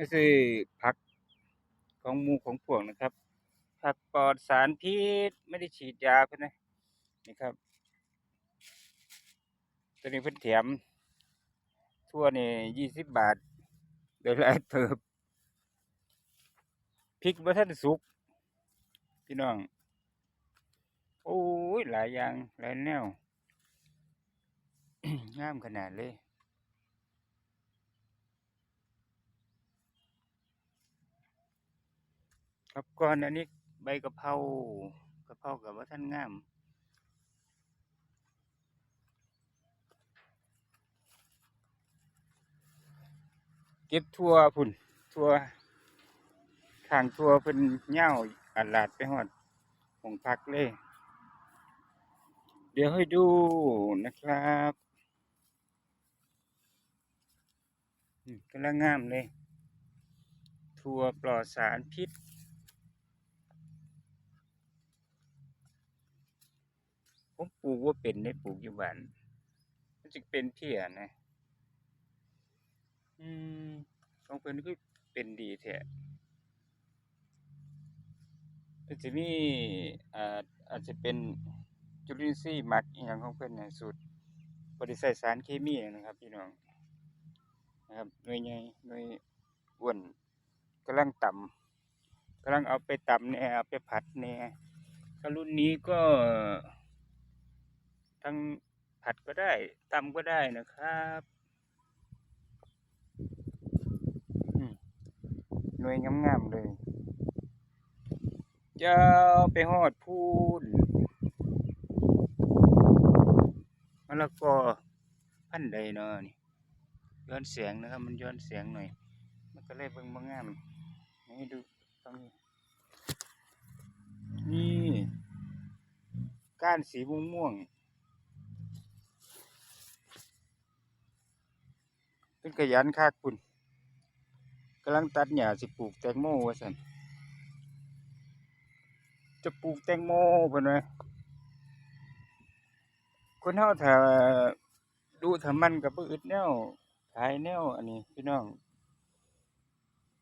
ไม่ใช่ผักของมูของพวกนะครับ ผักปลอดสารพิษไม่ได้ฉีดยาเพื่อนนะนี่ครับตัวนี้เพิ่นแถมทั่วนี่ยี่สิบบาทเดี๋ยวหลายเติบพริกบ่ทันสุก พี่น้อง โอ้ย หลายอย่าง หลายแนว งามขนาดเลย ครับก่อนอันนี้ใบกะเพรากะเพรากับว่าท่านงามเก็บทั่วพุ่นทั่วข้างทั่วเพิ่นเหย้าอัดลาดไปฮอดหงพักเลย เดี๋ยวให้ดูนะครับอืมกำลังงามเลย ทั่วปลอดสารพิษ ผมปลูกว่าเป็นได้ปลูกอยู่บ้านมันจึเป็นเพียนะ อืมของเพิ่นคือเป็นดีแท้มันจะมีอ่าอาจจะเป็นจุลินทรีย์หมักอีหยังของเพิ่นน่ะสูตรบ่ได้ใส่สารเคมีนะครับพี่น้องนะครับหน่วยใหญ่หน่วยอ้วนกำลังต่ำกำลังเอาไปตำแหน่ยเอาไปผัดแหน่ถ้ารุ่นนี้ก็ ทั้งผัดก็ได้ตำก็ได้นะครับหน่วยงามๆเลยยาวไปฮอดพูนมะละกอพันใดเนาะนี่ย้อนแสงนะครับ มันย้อนแสงหน่อย มันก็เลยเบิ่งบ่งามนี่ดูตรงนี้นี่ก้านสีม่วงๆ เป็นขยันคักคุณกำลังตัดหญ้าสิปลูกแตงโมว่าซั่นจะปลูกแตงโมเพิ่นว่าคนเฮาถ้าดูถ้ามันก็บ่อึดแนวขายแนวอันนี้พี่น้อง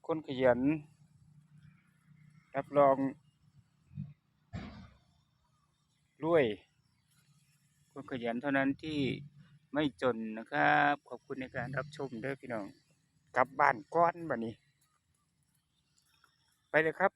คนขยัน รับรองรวย คนขยันเท่านั้นที่ ไม่จนนะครับ ขอบคุณในการรับชมด้วยพี่น้อง กลับบ้านก้อนแบบนี้ ไปเลยครับ